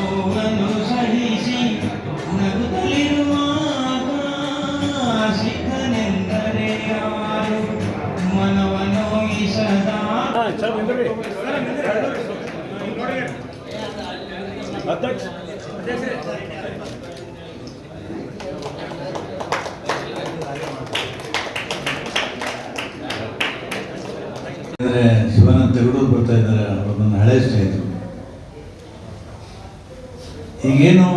ನೋವನ್ನು ಸಹಿಸಿ ನಗುತ್ತಲಿರುವಾಗ ಸಿಕ್ಕನೆಂದರೆ ಯಾರು? ಮನವ ನೋಯಿಸದ ಅಂದರೆ ಶಿವಾನಂದ ತೆಗಡೂರು ಬರ್ತಾ ಇದ್ದಾರೆ ಅವ್ರನ್ನ ನನ್ನ ಹಳೆ ಸ್ನೇಹಿತರು. ಈಗೇನು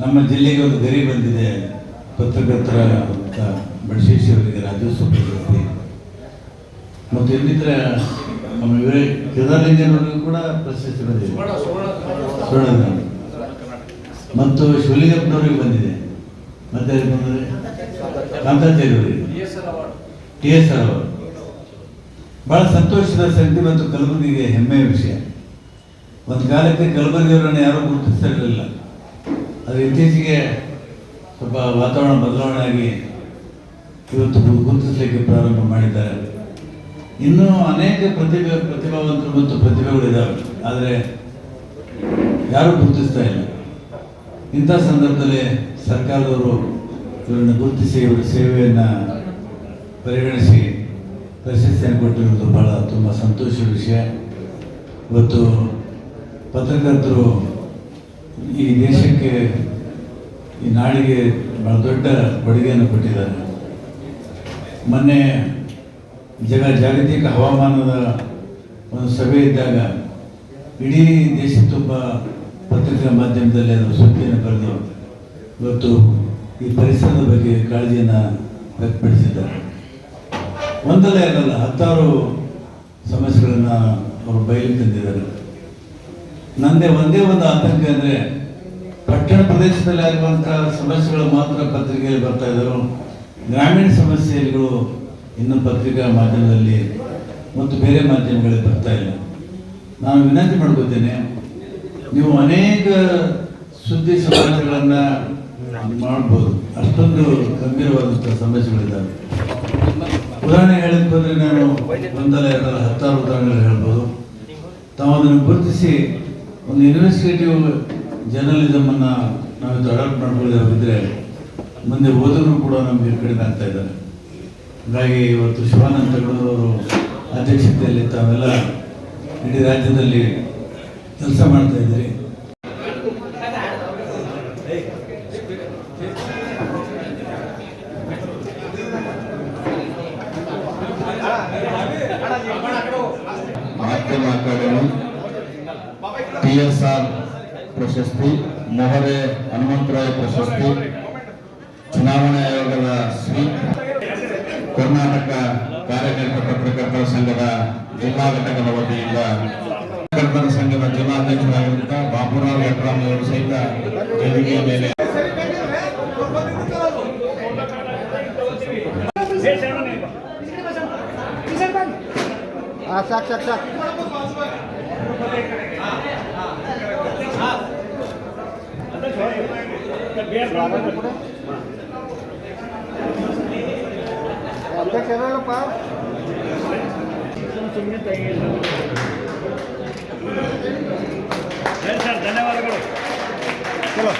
ನಮ್ಮ ಜಿಲ್ಲೆಗೆ ಒಂದು ಗರಿ ಬಂದಿದೆ. ಪತ್ರಕರ್ತರ ಬಡಶೇಶ್ವರಿಗೆ ರಾಜ್ಯೋತ್ಸವ ಪ್ರಶಸ್ತಿ ಮತ್ತು ಇನ್ನಿತರ ನಮ್ಮ ಇವರೇ ಕೇದಾರಲಿಂಗನವರಿಗೂ ಕೂಡ ಪ್ರಶಸ್ತಿ ಬಂದಿದೆ. ಸುವರ್ಣ ಮತ್ತು ಶಿವಲಿಂಗಪ್ಪನವರಿಗೆ ಬಂದಿದೆ. ಮತ್ತೆ ಬಂದರೆ ಕಾಂತಾಚಾರ್ಯವರಿಗೆ. ಟಿ ಎಸ್ ಆರ್ ಅವರು ಬಹಳ ಸಂತೋಷದ ಸಂಗತಿ ಮತ್ತು ಕಲಬುರಗಿಗೆ ಹೆಮ್ಮೆಯ ವಿಷಯ. ಒಂದು ಕಾಲಕ್ಕೆ ಕಲಬುರಗಿಯವರನ್ನು ಯಾರೂ ಗುರುತಿಸ್ತಾ ಇರಲಿಲ್ಲ ಅದು ಇತ್ತೀಚೆಗೆ ಸ್ವಲ್ಪ ವಾತಾವರಣ ಬದಲಾವಣೆ ಆಗಿ ಇವತ್ತು ಗುರುತಿಸಲಿಕ್ಕೆ ಪ್ರಾರಂಭ ಮಾಡಿದ್ದಾರೆ. ಇನ್ನೂ ಅನೇಕ ಪ್ರತಿಭೆ, ಪ್ರತಿಭಾವಂತರು ಮತ್ತು ಪ್ರತಿಭೆಗಳಿದ್ದಾವೆ ಆದರೆ ಯಾರೂ ಗುರುತಿಸ್ತಾ ಇಲ್ಲ. ಇಂಥ ಸಂದರ್ಭದಲ್ಲಿ ಸರ್ಕಾರದವರು ಇವರನ್ನು ಗುರುತಿಸಿ ಇವರ ಸೇವೆಯನ್ನು ಪರಿಗಣಿಸಿ ಪ್ರಶಸ್ತಿಯನ್ನು ಕೊಟ್ಟಿರುವುದು ಬಹಳ ತುಂಬ ಸಂತೋಷದ ವಿಷಯ. ಇವತ್ತು ಪತ್ರಕರ್ತರು ಈ ದೇಶಕ್ಕೆ ಈ ನಾಡಿಗೆ ಬಹಳ ದೊಡ್ಡ ಕೊಡುಗೆಯನ್ನು ಕೊಟ್ಟಿದ್ದಾರೆ. ಮೊನ್ನೆ ಜಗ ಜಾಗತಿಕ ಹವಾಮಾನದ ಒಂದು ಸಭೆ ಇದ್ದಾಗ ಇಡೀ ದೇಶ ತುಂಬ ಪತ್ರಿಕಾ ಮಾಧ್ಯಮದಲ್ಲಿ ಅದರ ಸುದ್ದಿಯನ್ನು ಬರೆದು ಇವತ್ತು ಈ ಪರಿಸರದ ಬಗ್ಗೆ ಕಾಳಜಿಯನ್ನು ವ್ಯಕ್ತಪಡಿಸಿದ್ದಾರೆ. ಒಂದಲ್ಲ ಏನಲ್ಲ ಹತ್ತಾರು ಸಮಸ್ಯೆಗಳನ್ನು ಅವರು ಬಯಲು ತಂದಿದ್ದಾರೆ. ನಂದೇ ಒಂದೇ ಒಂದು ಆತಂಕ ಅಂದರೆ ಪಟ್ಟಣ ಪ್ರದೇಶದಲ್ಲಿ ಆಗಿರುವಂಥ ಸಮಸ್ಯೆಗಳು ಮಾತ್ರ ಪತ್ರಿಕೆಯಲ್ಲಿ ಬರ್ತಾ ಇದ್ದರು. ಗ್ರಾಮೀಣ ಸಮಸ್ಯೆಗಳು ಇನ್ನು ಪತ್ರಿಕಾ ಮಾಧ್ಯಮದಲ್ಲಿ ಮತ್ತು ಬೇರೆ ಮಾಧ್ಯಮಗಳಲ್ಲಿ ಬರ್ತಾ ಇಲ್ಲ. ನಾನು ವಿನಂತಿ ಮಾಡ್ಕೋತೇನೆ ನೀವು ಅನೇಕ ಸುದ್ದಿ ಸಮಾಚಾರಗಳನ್ನು ಮಾಡ್ಬೋದು. ಅಷ್ಟೊಂದು ಗಂಭೀರವಾದಂಥ ಸಮಸ್ಯೆಗಳಿದ್ದಾವೆ. ಉದಾಹರಣೆ ಹೇಳಕ್ಕೆ ಬಂದರೆ ನಾನು ಒಂದಲ್ಲ ಎರಡಲ್ಲ ಹತ್ತಾರು ಉದಾಹರಣೆಗಳು ಹೇಳ್ಬೋದು. ತಾವು ಅದನ್ನು ಗುರುತಿಸಿ ಒಂದು ಇನ್ವೆಸ್ಟಿಗೇಟಿವ್ ಜರ್ನಲಿಸಮನ್ನು ನಾವು ಅಡಾಪ್ಟ್ ಮಾಡ್ಕೊಳ್ಳದೆ ಹೋಗಿದ್ರೆ ಮುಂದೆ ಓದೋರು ಕೂಡ ನಮಗೆ ಕಡಿಮೆ ಆಗ್ತಾ ಇದ್ದಾರೆ. ಹಾಗಾಗಿ ಇವತ್ತು ಶಿವಾನಂದ ತಗಡೂರವರು ಅಧ್ಯಕ್ಷತೆಯಲ್ಲಿ ತಾವೆಲ್ಲ ಇಡೀ ರಾಜ್ಯದಲ್ಲಿ ಕೆಲಸ ಮಾಡ್ತಾ ಇದ್ದೀರಿ. ಮಾಧ್ಯಮ ಅಕಾಡೆಮಿ ಟಿ ಪ್ರಶಸ್ತಿ, ಮೊಹರೆ ಹನುಮಂತರಾಯ ಪ್ರಶಸ್ತಿ, ಚುನಾವಣಾ ಆಯೋಗದ ಸ್ವೀಪ್ ಕರ್ನಾಟಕ ಕಾರ್ಯನಿರತ ಪತ್ರಕರ್ತರ ಸಂಘದ ಜಿಲ್ಲಾ ಘಟಕದ ವತಿಯಿಂದ ಪತ್ರಕರ್ತರ ಸಂಘದ ಜಿಲ್ಲಾಧ್ಯಕ್ಷರಾಗಿರುವಂತ ಬಾಬುರಾವ್ ಯಟ್ರಾಮ್ ಅವರು ಸಹಿತ ವೇದಿಕೆಯ ಮೇಲೆ. ಸಾಕು ಸಾಕು ಸಾಕು. ಅಧ್ಯಕ್ಷ ಹೇಳಪ್ಪ ಸರ್ ಧನ್ಯವಾದಗಳು ಚಲೋ